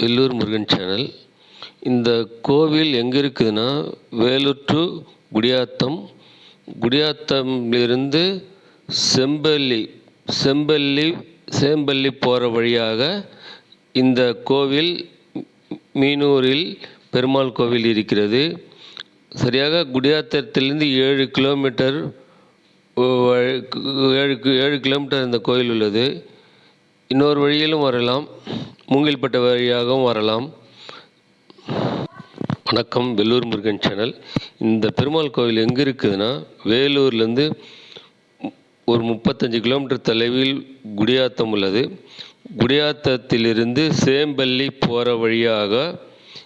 Vellur Murugan channel. இந்த கோவில் எங்கே இருக்குதுன்னா வேலூர் டு குடியாத்தம். குடியாத்தம்லிருந்து செம்பள்ளி செம்பள்ளி சேம்பள்ளி போகிற வழியாக இந்த கோவில் மீனூரில் பெருமாள் கோவில் இருக்கிறது. சரியாக குடியாத்தத்திலிருந்து ஏழு கிலோமீட்டர் ஏழு ஏழு கிலோமீட்டர் இந்த கோயில் உள்ளது. இன்னொரு வழியிலும் வரலாம். மூங்கில்பட்டு வழியாகவும் வரலாம். வணக்கம் வெள்ளூர் முருகன் சேனல். இந்த பெருமாள் கோவில் எங்கே இருக்குதுன்னா வேலூர்லேருந்து ஒரு முப்பத்தஞ்சு கிலோமீட்டர் தொலைவில் குடியாத்தம் உள்ளது. குடியாத்தத்திலிருந்து சேம்பள்ளி போகிற வழியாக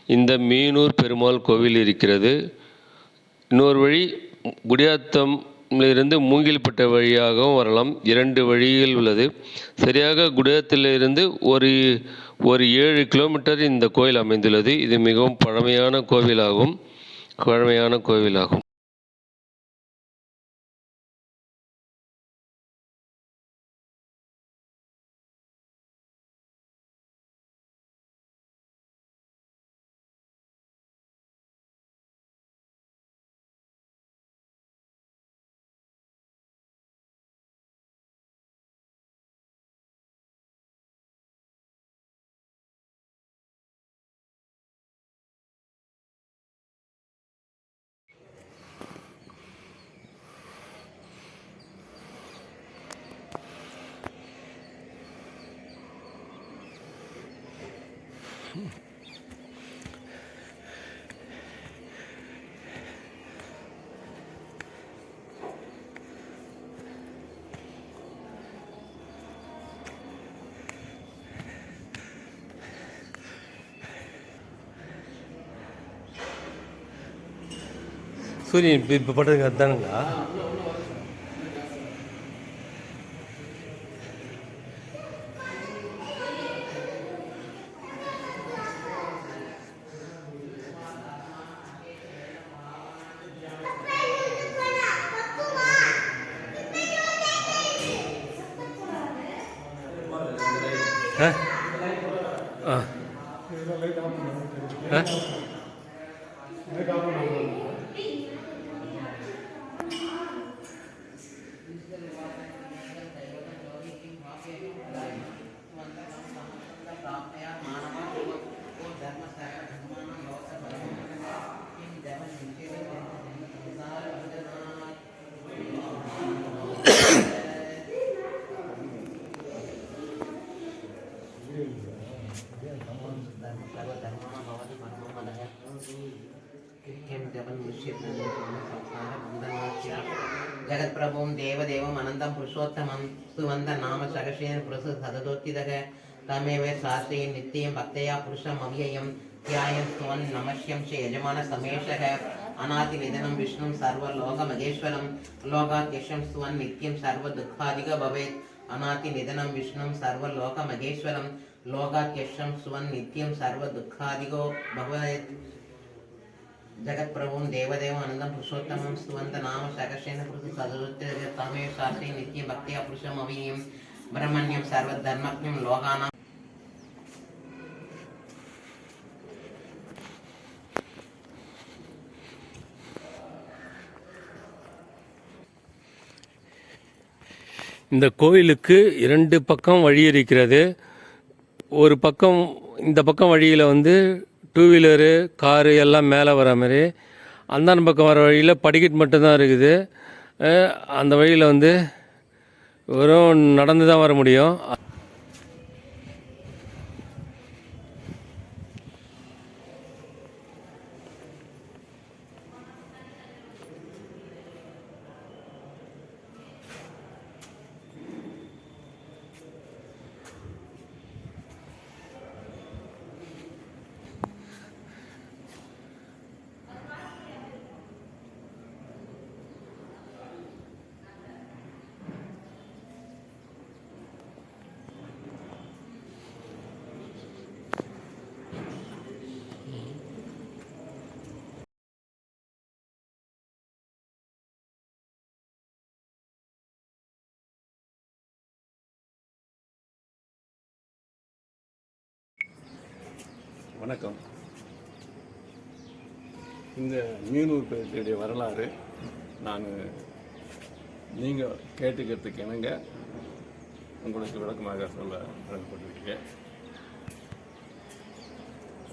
இந்த மீனூர் பெருமாள் கோவில் இருக்கிறது. இன்னொரு வழி குடியாத்தம் இருந்து மூங்கில்பட்டு வழியாகவும் வரலாம். இரண்டு வழிகள் உள்ளது. சரியாக குடியாத்திலிருந்து ஒரு ஒரு ஏழு கிலோமீட்டர் இந்த கோயில் அமைந்துள்ளது. இது மிகவும் பழமையான கோவிலாகும். பழமையான கோவிலாகும். சூரியன் இப்போ இப்போ பட்டதுக்கு அதுதானுங்களா பிரபும் தேவதேவம் அனந்தம் புருஷோத்தமம் சுவந்த நாம சகசேன் புருஷ சததோத்திதக தமேவே சாஸ்திரியின் நித்தியம் பக்தையா புருஷம் அவ்யயம் தியாயம் சுவன் நமஷ்யம் சே யஜமான சமேஷக அநாதி நிதனம் விஷ்ணும் சர்வ லோக மகேஸ்வரம் லோகாத்யஷம் சுவன் நித்தியம் சர்வ துக்காதிக பவேத் அநாதி நிதனம் விஷ்ணும் சர்வ மகேஸ்வரம் லோகாத்யஷம் சுவன் நித்தியம் சர்வ துக்காதிகோ பவேத் जगत्प्रभुं देवदेव अनन्दं पुरुषोत्तमं स्तुवन्त नाम सकर्षेण पुरुष सदरुत्तर तमेव शास्त्रे नित्यं भक्त्या पुरुषमवीयं ब्रह्मण्यं सर्वधर्मज्ञं लोकानां இந்த கோயிலுக்கு இரண்டு பக்கம் வழி இருக்கிறது ஒரு பக்கம் இந்த பக்கம் வழியில் வந்து டூ வீலரு காரு எல்லாம் மேலே வர மாதிரி. அந்தான பக்கம் வர வழியில் படிக்கட்டு மட்டும்தான் இருக்குது. அந்த வழியில் வந்து வெறும் நடந்து தான் வர முடியும். வணக்கம். இந்த மீனூர் பேரத்தியுடைய வரலாறு நான் நீங்கள் கேட்டுக்கிறதுக்கு இணங்க உங்களுக்கு விளக்கமாக சொல்ல கடமைப்பட்டிருக்கேன்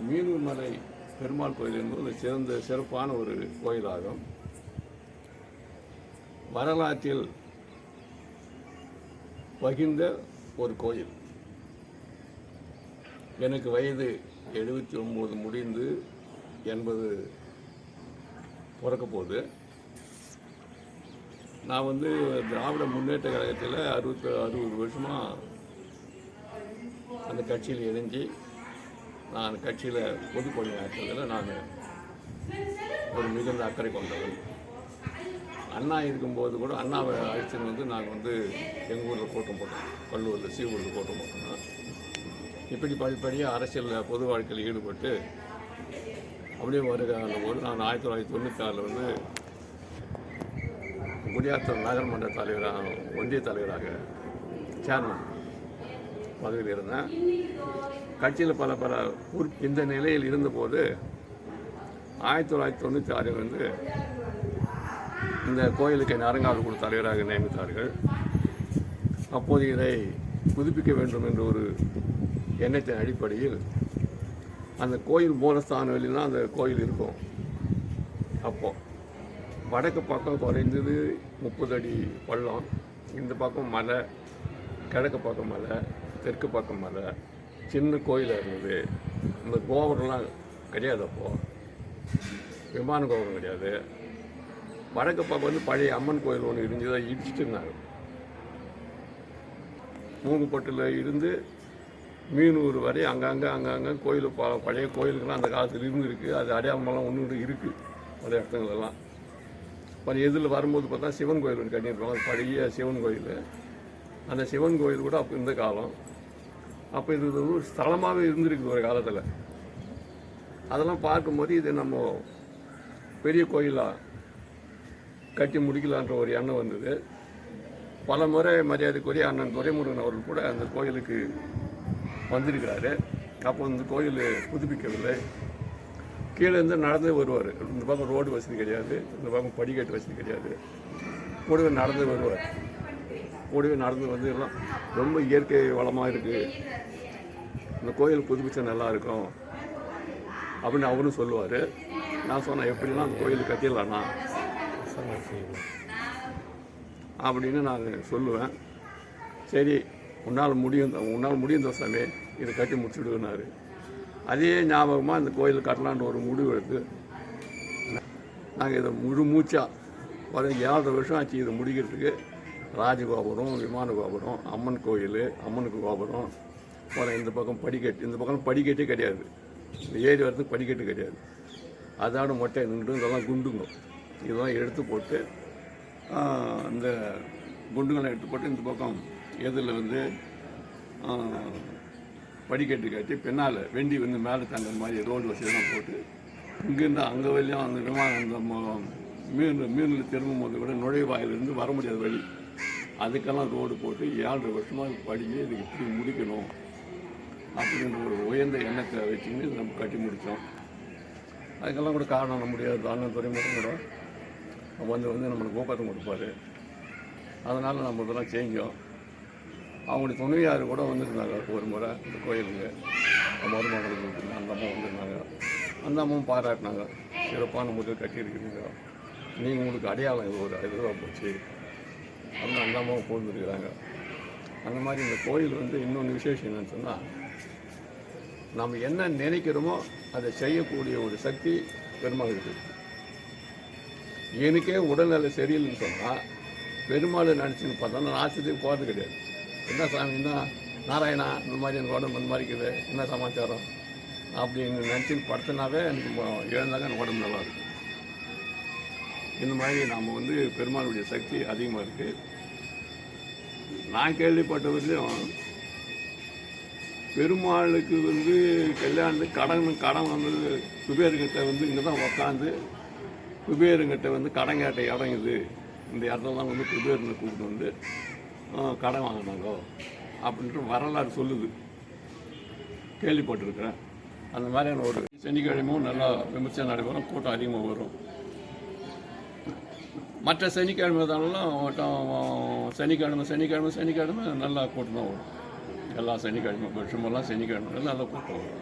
மீனூர் மலை பெருமாள் கோயில் என்பது சிறந்த சிறப்பான ஒரு கோயிலாகும். வரலாற்றில் பகிர்ந்த ஒரு கோயில். எனக்கு வயது எழுபத்தி ஒம்பது முடிந்து எண்பது பிறக்க போகுது நான் வந்து திராவிட முன்னேற்ற கழகத்தில் அறுபத்தி அறுபது வருஷமாக அந்த கட்சியில் இணைஞ்சு நான் கட்சியில் பொதுப்பணி ஆற்றுறதில் நான் ஒரு மிகுந்த அக்கறை கொண்டவன். அண்ணா இருக்கும்போது கூட அண்ணாவை அழைச்சின்னு வந்து நாங்கள் வந்து எங்கள் ஊரில் கூட்டம் போட்டோம் கல்லூரில் சீவூரில் கூட்டம் போட்டோம்னா இப்படி படிப்படியாக அரசியலில் பொது வாழ்க்கையில் ஈடுபட்டு அப்படியே வருகிற போது நான் ஆயிரத்தி தொள்ளாயிரத்தி தொண்ணூற்றி வந்து குடியாத்தம் நகர்மன்ற தலைவராக ஒன்றிய தலைவராக சேர்மன் பதவியில் இருந்தேன். கட்சியில் பல பல உறுப் இந்த நிலையில் இருந்தபோது ஆயிரத்தி தொள்ளாயிரத்தி தொண்ணூற்றி ஆறில் வந்து இந்த கோயிலுக்கு என்னை குழு தலைவராக நியமித்தார்கள். அப்போது இதை புதுப்பிக்க வேண்டும் என்ற ஒரு எண்ணத்தின் அடிப்படையில் அந்த கோயில் மூலஸ்தான வெளியில் அந்த கோயில் இருக்கும். அப்போது வடக்கு பக்கம் குறைந்தது முப்பது அடி பள்ளம் இந்த பக்கம் மலை கிழக்கு பக்கம் மலை தெற்கு பக்கம் மலை சின்ன கோயிலாக இருந்தது. இந்த கோபுரம்லாம் கிடையாது அப்போது விமான கோபுரம் கிடையாது. வடக்கு பக்கம் வந்து பழைய அம்மன் கோயில் ஒன்று இருந்ததை இடிச்சிட்டு இருந்தாங்க. மூங்குப்பட்டில் இருந்து மீனூர் வரை அங்கங்கே அங்கங்கே கோயில் ப பழைய கோயிலுக்கெல்லாம் அந்த காலத்தில் இருந்துருக்கு. அது அடையாளமெல்லாம் ஒன்று இருக்குது பல இடத்துங்களெல்லாம் அப்புறம் எதில் வரும்போது பார்த்தா சிவன் கோயில் ஒன்று கட்டியிருப்பாங்க. பழைய சிவன் கோயில். அந்த சிவன் கோயில் கூட அப்போ இந்த காலம். அப்போ இது ஒரு ஸ்தலமாகவே இருந்திருக்குது ஒரு காலத்தில். அதெல்லாம் பார்க்கும்போது இது நம்ம பெரிய கோயிலாக கட்டி முடிக்கலான்ற ஒரு எண்ணம் வந்தது. பல முறை மரியாதைக்குரிய அண்ணன் துரைமுருகன் அவர்கள் கூட அந்த கோயிலுக்கு வந்திருக்கிறாரு. அப்போ இந்த கோயில் புதுப்பிக்கவில்லை. கீழேருந்து நடந்து வருவார். இந்த பக்கம் ரோடு வசதி கிடையாது. இந்த பக்கம் படிக்கட்டு வசதி கிடையாது. கூடவே நடந்து வருவார். கூடவே நடந்து வந்து எல்லாம் ரொம்ப இயற்கை வளமாக இருக்குது இந்த கோயில் புதுப்பிச்சா நல்லாயிருக்கும் அப்படின்னு அவரும் சொல்லுவார். நான் சொன்னேன் எப்படிலாம் அந்த கோயில் கட்டிடலாண்ணா அப்படின்னு நான் சொல்லுவேன். சரி உன்னால் முடியும் உன்னால் முடியும் சாமி. இதை கட்டி முடிச்சுடுனாரு அதே ஞாபகமாக இந்த கோயில் கட்டலான்ற ஒரு முடிவு எடுத்து நாங்கள் இதை முழு மூச்சாக ஒரு ஏழரை வருஷம் ஆச்சு இதை முடிக்கிறதுக்கு. ராஜகோபுரம் விமான கோபுரம் அம்மன் கோயில் அம்மனுக்கு கோபுரம் அப்புறம் இந்த பக்கம் படிக்கட்டு இந்த பக்கம் படிக்கட்டே கிடையாது. இந்த ஏரி வரதுக்கு படிக்கட்டு கிடையாது. அதோட மொட்டை நின்று இதெல்லாம் குண்டுங்க இதெல்லாம் எடுத்து போட்டு இந்த குண்டுங்களை எடுத்து போட்டு இந்த பக்கம் எதில் வந்து படிக்கட்டு கட்டி பின்னால் வெண்டி வந்து மேலே தங்குற மாதிரி ரோடு வசதியெல்லாம் போட்டு இங்கேருந்து அங்கே வரையும் அந்த விமானம் அந்த மீன் மீனில் திரும்பும் போது கூட நுழைவாயிலிருந்து வர முடியாத வழி. அதுக்கெல்லாம் ரோடு போட்டு ஏழரை வருஷமாக படிச்சு இதுக்கு இப்படி முடிக்கணும் அப்படின்ற ஒரு உயர்ந்த எண்ணத்தை வச்சுன்னு இது நம்ம கட்டி முடித்தோம். அதுக்கெல்லாம் கூட காரணம் நம்முடைய முடியாது. அண்ணன் துறைமுகம் கூட. வந்து வந்து நம்மளுக்கு ஊக்கத்தம் கொடுப்பாரு அதனால் நம்ம இதெல்லாம் செஞ்சோம். அவங்களுடைய துணைவியார் கூட வந்திருந்தாங்க. ஒரு முறை இந்த கோயிலுக்கு. மருமகளுக்கு அந்த அம்மா வந்திருந்தாங்க. அந்த அம்மாவும் பாராட்டினாங்க. சிறப்பான முறையில் கட்டியிருக்கிறீங்க. நீங்கள் உங்களுக்கு அடையாளம் இது ஒரு இதுவாக போச்சு. அப்படின்னு அந்த அம்மாவும் போந்துருக்குறாங்க அந்த மாதிரி இந்த கோயில் வந்து இன்னொன்று விசேஷம் என்னன்னு சொன்னால் நம்ம என்ன நினைக்கிறோமோ அதை செய்யக்கூடிய ஒரு சக்தி பெருமாள் இருக்குது எனக்கே உடல்நிலை சரியில்லைன்னு சொன்னால் பெருமாள் நினச்சின்னு பார்த்தா நான் ஆஸ்பத்திரிக்கு போகிறது கிடையாது. என்ன சாமி என்ன நாராயணா இந்த மாதிரி எனக்கு உடம்பு இந்த மாதிரி இருக்குது என்ன சமாச்சாரம்? அப்படின்னு நினச்சி படுத்தினாவே எனக்கு ம- எழுந்தாங்க எனக்கு உடம்பு நல்லா இருக்கும் இந்த மாதிரி நாம் வந்து பெருமாளுடைய சக்தி அதிகமாக இருக்குது நான் கேள்விப்பட்ட பெருமாளுக்கு வந்து கல்யாணத்து கடன் கடன் வந்து குபேருங்கிட்ட வந்து இங்கே தான் உக்காந்து குபேருங்கிட்ட வந்து கடன் கேட்ட இடம் இது இந்த இடத்துல தான் வந்து குபேரனை கூப்பிட்டு வந்து கடன் வாங்கினாங்க அப்படின்ட்டு வரலாறு சொல்லுது. கேள்விப்பட்டிருக்கிறேன். அந்த மாதிரியான ஒரு சனிக்கிழமையும் நல்லா விமர்சனம் நடைபெறும் கூட்டம் அதிகமாக வரும். மற்ற சனிக்கிழமை தானெல்லாம் சனிக்கிழமை சனிக்கிழமை சனிக்கிழமை நல்லா கூட்டம் தான் வரும். எல்லா சனிக்கிழமை வருஷமெல்லாம் சனிக்கிழமை நல்ல கூட்டம் வரும்.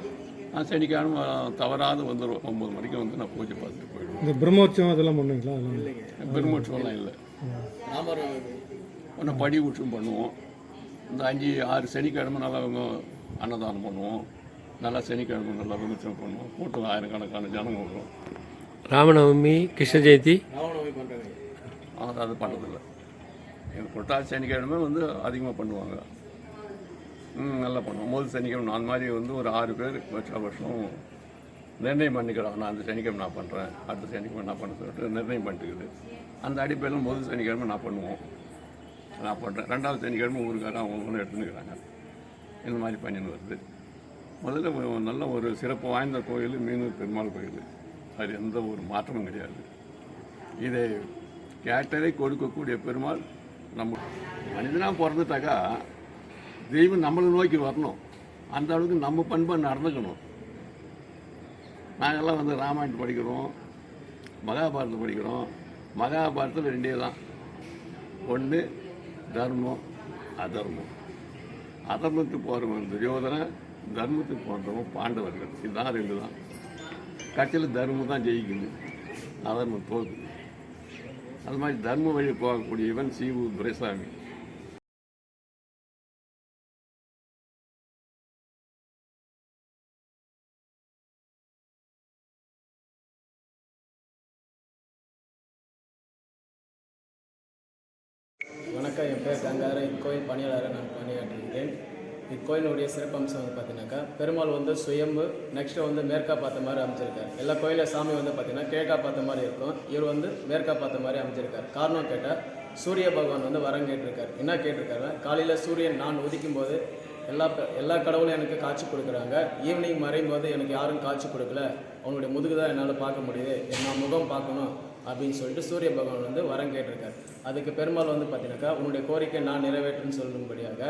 நான் சனிக்கிழமை தவறாது வந்துடுவேன் ஒம்பது மணிக்கு வந்து நான் பூஜை பார்த்துட்டு போயிடுவேன். இந்த பிரம்மோற்சவம் அதெல்லாம் பண்ணுவீங்களா? அதெல்லாம் பெருமூச்சமெல்லாம் இல்லை. ஒன்று படி ஊற்றும் பண்ணுவோம். இந்த அஞ்சு ஆறு சனிக்கிழமை நல்லா அன்னதானம் பண்ணுவோம். நல்லா சனிக்கிழமை நல்லா விமர்சனம் பண்ணுவோம். கூட்டம் ஆயிரக்கணக்கான ஜனங்க வரும். ராமநவமி கிருஷ்ண ஜெயந்தி. அவங்க அது பண்ணுறதில்ல எங்கள் புரட்டாசி சனிக்கிழமை வந்து அதிகமாக பண்ணுவாங்க. ம் நல்லா பண்ணுவோம். முதல் சனிக்கிழமை நான் மாதிரி வந்து ஒரு ஆறு பேர் வருஷம் வருஷம் நிர்ணயம் பண்ணிக்கிறாங்க நான் அந்த சனிக்கிழமை நான் பண்ணுறேன் அடுத்த சனிக்கிழமை நான் பண்ண சொல்லிட்டு நிர்ணயம் பண்ணிட்டுக்குது. அந்த அடிப்படையில் முதல் சனிக்கிழமை நான் பண்ணுவோம். நான் பண்ணுறேன் ரெண்டாவது சனிக்கிழமை ஊருக்காரன் அவங்க எடுத்துன்னுக்கிறாங்க. இந்த மாதிரி பண்ணின்னு வருது. முதல்ல நல்ல ஒரு சிறப்பு வாய்ந்த கோயில் மீனூர் பெருமாள் கோயில். அது எந்த ஒரு மாற்றமும் கிடையாது. இதை கேட்டதை கொடுக்கக்கூடிய பெருமாள் நம்ம மனிதனாக பிறந்துட்டாக்கா தெய்வம் நம்மளை நோக்கி வரணும். அந்த அளவுக்கு நம்ம பண்பை நடந்துக்கணும். நாங்கள்லாம் வந்து ராமாயணம் படிக்கிறோம் மகாபாரதம் படிக்கிறோம். மகாபாரதத்தில் ரெண்டே தான். ஒன்று தர்மம் அதர்மம். அதர்மத்துக்கு போகிறவன் துரியோதனன் தர்மத்துக்கு போகிறவன் பாண்டவர்கள். இதுதான் ரெண்டு தான். கட்சியில் தர்மம் தான் ஜெயிக்குது. அதர்மம் தோக்குது. அது மாதிரி தர்ம வழி போகக்கூடியவன் சீவு துரைசாமி. வணக்கம். என் பேர் கங்காதரன். இக்கோயில் பணியாளராக நான் பணியாற்றுகிறேன் இக்கோயிலுடைய சிறப்பம்சம் வந்து பார்த்தீங்கன்னாக்கா பெருமாள் வந்து சுயம்பு நெக்ஸ்ட்டு வந்து மேற்கா பார்த்த மாதிரி அமைச்சிருக்காரு. எல்லா கோயிலில் சாமி வந்து பார்த்தீங்கன்னா கிழக்கா பார்த்த மாதிரி இருக்கும். இவர் வந்து மேற்கா பார்த்த மாதிரி அமைச்சிருக்காரு. காரணம் கேட்டால் சூரிய பகவான் வந்து வரம் கேட்டிருக்காரு. என்ன கேட்டிருக்காரு காலையில் சூரியன் நான் உதிக்கும் போது எல்லா எல்லா கடவுளும் எனக்கு காட்சி கொடுக்குறாங்க. ஈவினிங் மறையும் போது எனக்கு யாரும் காட்சி கொடுக்கல. அவனுடைய முதுகு தான் என்னால் பார்க்க முடியுது. நான் முகம் பார்க்கணும் அப்படின்னு சொல்லிட்டு சூரிய பகவான் வந்து வரம் கேட்டிருக்காரு. அதுக்கு பெருமாள் வந்து பார்த்தீங்கன்னாக்கா உன்னுடைய கோரிக்கை நான் நிறைவேற்றுன்னு சொல்லும்படியாக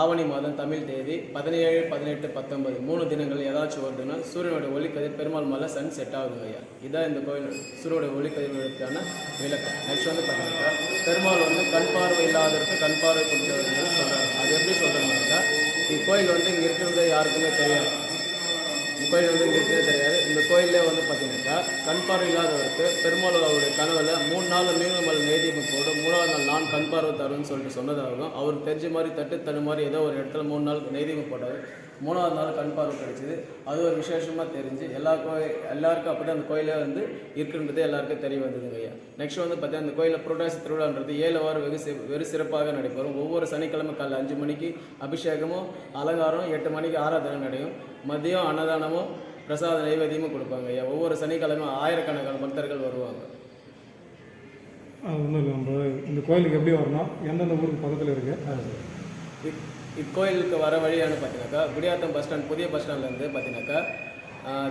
ஆவணி மாதம் தமிழ் தேதி பதினேழு பதினெட்டு பத்தொன்பது மூணு தினங்கள் ஏதாச்சும் வருதுன்னா சூரியனுடைய ஒளிக்கதிர் பெருமாள் மேலே சன் செட் ஆகுது ஐயா. இதான் இந்த கோயில் சூரியனுடைய ஒளிக்கதிர்களுக்கான விளக்கம். நெக்ஸ்ட் வந்து பார்த்தீங்கன்னாக்கா பெருமாள் வந்து கண் பார்வை இல்லாதவருக்கு கண் பார்வை கொடுத்தவர்கள் சொல்கிறாங்க அது எப்படி சொல்கிறோம்னாக்கா இக்கோயில் வந்து இங்கே இருக்கிறது யாருக்குமே தெரியாது. கோயில் வந்து இங்கே இருக்கிறது தெரியாது. இந்த கோயிலே வந்து பார்த்தீங்கன்னாக்கா கண் பார்வை இல்லாதவருக்கு பெருமாள் அவருடைய கனவுல மூணு நாள் மீனமல் நேதீபம் போடு மூணாவது நாள் நான் கண் பார்வை தருவேன்னு சொல்லிட்டு சொன்னதாகவும் அவருக்கு தெரிஞ்ச மாதிரி தட்டு தடு மாதிரி ஏதோ ஒரு இடத்துல மூணு நாள் நேதிமுக போட்டார். மூணாவது நாள் கண் பார்வை கிடைச்சிது. அது ஒரு விசேஷமாக தெரிஞ்சு எல்லா கோயில் எல்லாருக்கும் அப்படி அந்த கோயிலே வந்து இருக்குன்றது எல்லாருக்கும் தெரிய வந்ததுங்க ஐயா. நெக்ஸ்ட் வந்து பார்த்தீங்கன்னா அந்த கோயிலில் புரட்டாசி திருவிழான்றது ஏழு வாரம் வெகு வெறு சிறப்பாக நடைபெறும். ஒவ்வொரு சனிக்கிழமை காலைல அஞ்சு மணிக்கு அபிஷேகமும் அலங்காரம் எட்டு மணிக்கு ஆராதனை நடையும். மதியம் அன்னதானமும் பிரசாத நைவேத்தியமும் கொடுப்பாங்க ஐயா. ஒவ்வொரு சனிக்கிழமையும் ஆயிரக்கணக்கான பக்தர்கள் வருவாங்க. ஒன்றும் இல்லை நம்ம இந்த கோயிலுக்கு எப்படி வரணும்? எந்தெந்த ஊருக்கு பக்கத்தில் இருக்கு? இக்- இக்கோயிலுக்கு வர வழியானு பார்த்தீங்கன்னாக்கா குடியாத்தம் பஸ் ஸ்டாண்ட் புதிய பஸ் ஸ்டாண்ட்லேருந்து பார்த்தீங்கன்னாக்கா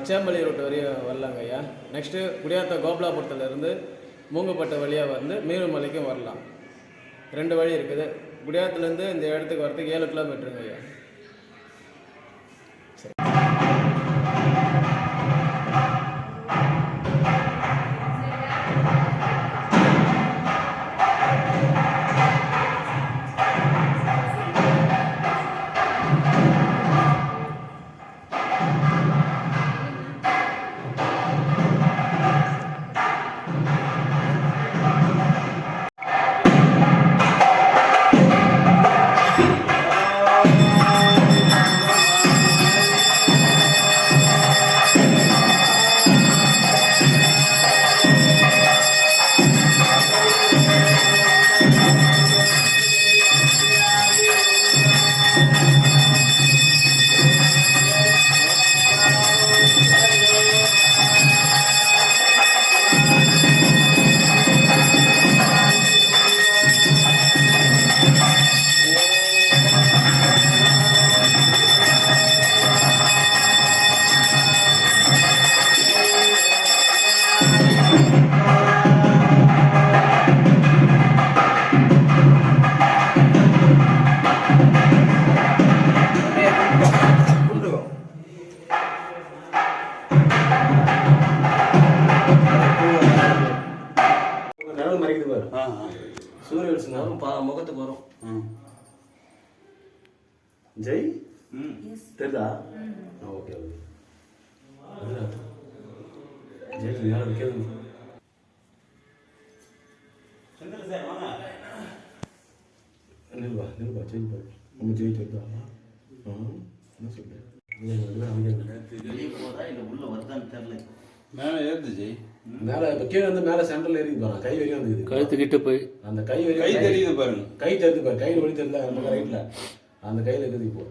சேம்பள்ளி ரோட்டு வரையும் வரலாங்க ஐயா. நெக்ஸ்ட்டு குடியாத்தம் கோபலாபுரத்துலேருந்து மூங்கப்பட்ட வழியாக வந்து மீனமலைக்கும் வரலாம். ரெண்டு வழி இருக்குது. குடியாத்துலேருந்து இந்த இடத்துக்கு வரத்துக்கு ஏழு கிலோமீட்டருங்க ஐயா. வரும் முகத்துக்கு வரும். ஜெய்? தெரியுதா? Okay okay. ஜெய் மேலே வைக்கிறது நில்வா நில்வா ஜெய் பாரு நம்ம ஜெய் தெரியுதா ஆ என்ன சொல்ல மேலே ஏறுது ஜெய். மேலே இப்போ கீழே வந்து மேலே சென்டரில் ஏறி போகிறான் கை வரையும் வந்து கழுத்துக்கிட்ட போய். அந்த கை வரையும் கை தெரியுது பாருங்க. கை தெரியுது பாரு கையில் வழி தெரியல அந்த பக்கம் ரைட்டில் அந்த கையில் இருக்குது இப்போ.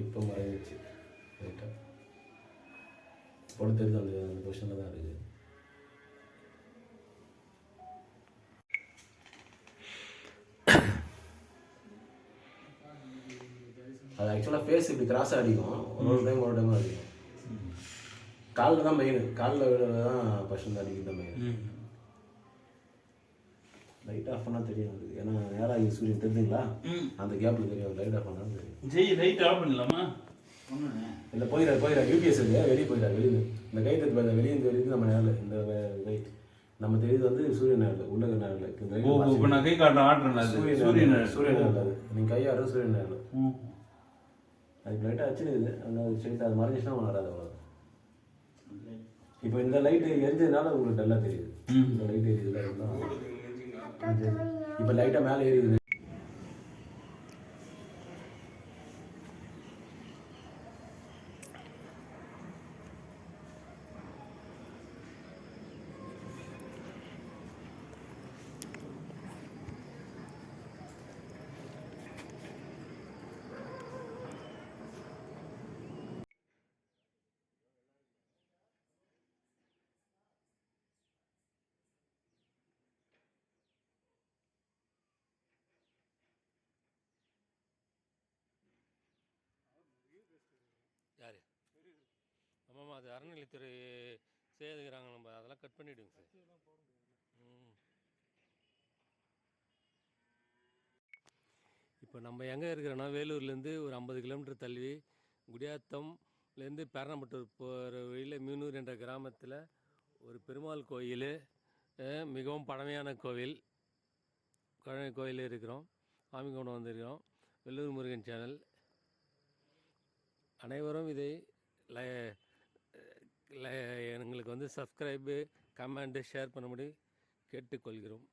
இப்போ மறைஞ்சிச்சு ரைட்டாக படம் தெரியுது அந்த அந்த பொசிஷனில் தான் இருக்குது. ஆக்சுவலாக ஃபேஸ் இப்படி கிராஸாக அடிக்கும். ஒரு டைம் ஒரு டைம் அடிக்கும். காலில் தான் மெயின் காலில் விழுறது தான் பர்சன்ட் அடிக்கிறது மெயின் லைட் ஆஃப் பண்ணால் தெரியும் அது ஏன்னா நேராக சூரியன் தெரிஞ்சுங்களா? அந்த கேப்பில் தெரியும். லைட் ஆஃப் பண்ணாலும் தெரியும். ஜெய் லைட் ஆஃப் பண்ணலாமா? இல்லை போயிடாரு போயிடாரு யூபிஎஸ் இல்லையா வெளியே போயிடாரு வெளியே இந்த கை தட்டு பாருங்க. வெளியே வெளியே நம்ம நேரில். இந்த கை நம்ம தெரியுது வந்து சூரியன் நேரில் உள்ள நேரில். இப்போ நான் கை காட்டுறேன். அது. சூரியன் சூரியன் நேரில். சூரியன் நேரில். நீங்கள் கையாடுறது சூரியன் நேரில். அது லைட்டாக வச்சுருக்குது. அந்த ஸ்ட்ரெயிட் அது மறைஞ்சிச்சுன்னா வராது அவ்வளோ இப்போ இந்த லைட் எரிஞ்சதுனால உங்களுக்கு நல்லா தெரியுது. இந்த லைட் எரியுதுல இப்போ லைட்டாக மேலே எரியுது. அது அறநிலைத்துறை செய்துக்கிறாங்க நம்ம. அதெல்லாம் கட் பண்ணிவிடுங்க சார். ம். இப்போ நம்ம எங்கே இருக்கிறோன்னா வேலூர்லேருந்து ஒரு ஐம்பது கிலோமீட்டர் தள்ளி குடியாத்தம்லேருந்து பேரணம்பட்டூர் போகிற வழியில் மீனூர் என்ற கிராமத்தில் ஒரு பெருமாள் கோயில் மிகவும் பழமையான கோவில். பழைய கோயில் இருக்கிறோம். சாமி கொண்டு வந்திருக்கிறோம். வெள்ளூர் முருகன் சேனல். அனைவரும் இதை லை எங்களுக்கு வந்து சப்ஸ்கிரைபு கமெண்ட்டு ஷேர் பண்ணும்படி கேட்டுக்கொள்கிறோம்.